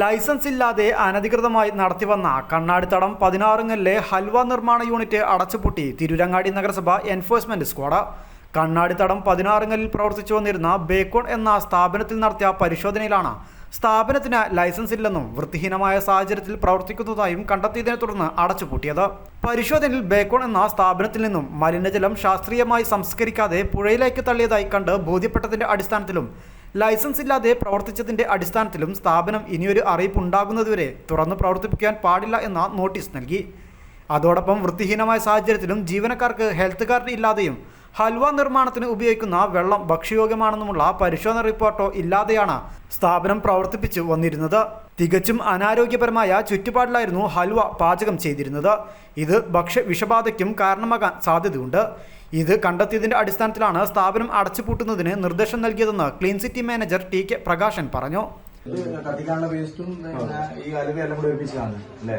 Licence ഇല്ലാതെ അനധികൃതമായി നടത്തിവന്ന കണ്ണാടിത്തടം പതിനാറുങ്ങലിലെ ഹൽവ നിർമ്മാണ യൂണിറ്റ് അടച്ചുപൂട്ടി തിരുരങ്ങാടി നഗരസഭ എൻഫോഴ്സ്മെന്റ് സ്ക്വാഡ്. കണ്ണാടിത്തടം പതിനാറുങ്ങലിൽ പ്രവർത്തിച്ചു വന്നിരുന്ന ബേക്കോൺ എന്ന സ്ഥാപനത്തിൽ നടത്തിയ പരിശോധനയിലാണ് സ്ഥാപനത്തിന് ലൈസൻസ് ഇല്ലെന്നും വൃത്തിഹീനമായ സാഹചര്യത്തിൽ പ്രവർത്തിക്കുന്നതായും കണ്ടെത്തിയതിനെ തുടർന്ന് അടച്ചുപൂട്ടിയത്. പരിശോധനയിൽ ബേക്കോൺ എന്ന സ്ഥാപനത്തിൽ നിന്നും മലിനജലം ശാസ്ത്രീയമായി സംസ്കരിക്കാതെ പുഴയിലേക്ക് തള്ളിയതായി കണ്ട് ബോധ്യപ്പെട്ടതിന്റെ അടിസ്ഥാനത്തിലും ലൈസൻസ് ഇല്ലാതെ പ്രവർത്തിച്ചതിന്റെ അടിസ്ഥാനത്തിലും സ്ഥാപനം ഇനിയൊരു അറിയിപ്പ് ഉണ്ടാകുന്നതുവരെ തുറന്ന് പ്രവർത്തിപ്പിക്കാൻ പാടില്ല എന്ന നോട്ടീസ് നൽകി. അതോടൊപ്പം വൃത്തിഹീനമായ സാഹചര്യത്തിലും ജീവനക്കാർക്ക് ഹെൽത്ത് കാർഡ് ഇല്ലാതെയും ഹൽവ നിർമ്മാണത്തിന് ഉപയോഗിക്കുന്ന വെള്ളം ഭക്ഷ്യയോഗ്യമാണെന്നുമുള്ള പരിശോധന റിപ്പോർട്ടോ ഇല്ലാതെയാണ് സ്ഥാപനം പ്രവർത്തിപ്പിച്ചു വന്നിരുന്നത്. തികച്ചും അനാരോഗ്യപരമായ ചുറ്റുപാടിലായിരുന്നു ഹൽവ പാചകം ചെയ്തിരുന്നത് ഇത് ഭക്ഷ്യ വിഷബാധയ്ക്കും കാരണമാകാൻ സാധ്യതയുണ്ട് ഇത് കണ്ടെത്തിയതിന്റെ അടിസ്ഥാനത്തിലാണ് സ്ഥാപനം അടച്ചുപൂട്ടുന്നതിന് നിർദ്ദേശം നൽകിയതെന്ന് clean city manager T K Prakashan പറഞ്ഞു കത്തിക്കാനുള്ള വേസ്റ്റും ഈ അലുവയെല്ലാം കൂടെ അല്ലേ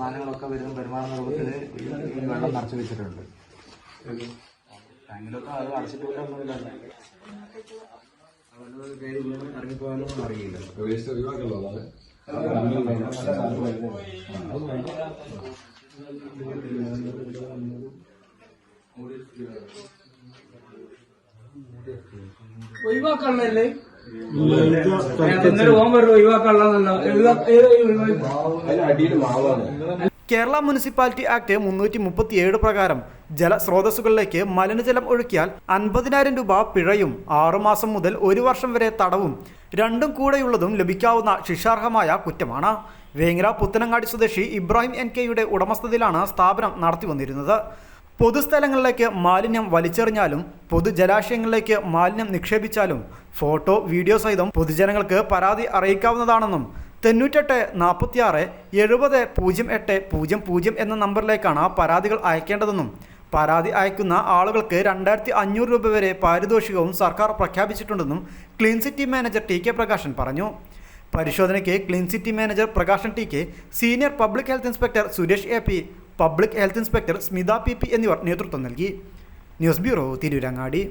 സാധനങ്ങളൊക്കെ വരുന്ന പെരുമാറുന്ന രൂപത്തിൽ ഈ വെള്ളം നിറച്ചു വെച്ചിട്ടുണ്ട്. ടാങ്കിലൊക്കെ അത് അടച്ചിട്ടില്ല അറിയില്ല. വേസ്റ്റ് കേരള മുനിസിപ്പാലിറ്റി ആക്ട് മുന്നൂറ്റി മുപ്പത്തിയേഴ് പ്രകാരം ജലസ്രോതസ്സുകളിലേക്ക് മലിനജലം ഒഴുക്കിയാൽ അൻപതിനായിരം രൂപ പിഴയും. ആറുമാസം മുതൽ ഒരു വർഷം വരെ തടവും. രണ്ടും കൂടെയുള്ളതും ലഭിക്കാവുന്ന ശിക്ഷാർഹമായ കുറ്റമാണ്. വേങ്ങര പുത്തനങ്ങാടി സ്വദേശി ഇബ്രാഹിം എൻ കെയുടെ ഉടമസ്ഥതയിലാണ് സ്ഥാപനം നടത്തി വന്നിരുന്നത് പൊതുസ്ഥലങ്ങളിലേക്ക് മാലിന്യം വലിച്ചെറിഞ്ഞാലും പൊതുജലാശയങ്ങളിലേക്ക് മാലിന്യം നിക്ഷേപിച്ചാലും ഫോട്ടോ വീഡിയോ സഹിതം പൊതുജനങ്ങൾക്ക് പരാതി അറിയിക്കാവുന്നതാണെന്നും തൊണ്ണൂറ്റെട്ട് നാൽപ്പത്തിയാറ് എഴുപത് പൂജ്യം എട്ട് പൂജ്യം പൂജ്യം എന്ന നമ്പറിലേക്കാണ് പരാതികൾ അയക്കേണ്ടതെന്നും പരാതി അയക്കുന്ന ആളുകൾക്ക് രണ്ടായിരത്തി അഞ്ഞൂറ് രൂപ വരെ പാരിതോഷികവും സർക്കാർ പ്രഖ്യാപിച്ചിട്ടുണ്ടെന്നും clean city manager T K Prakashan പറഞ്ഞു. പരിശോധനയ്ക്ക് clean city manager Prakashan T K senior public health inspector Suresh A P public health inspector Smitha P P എന്നിവർ നേതൃത്വം നൽകി. News bureau Tirurangadi.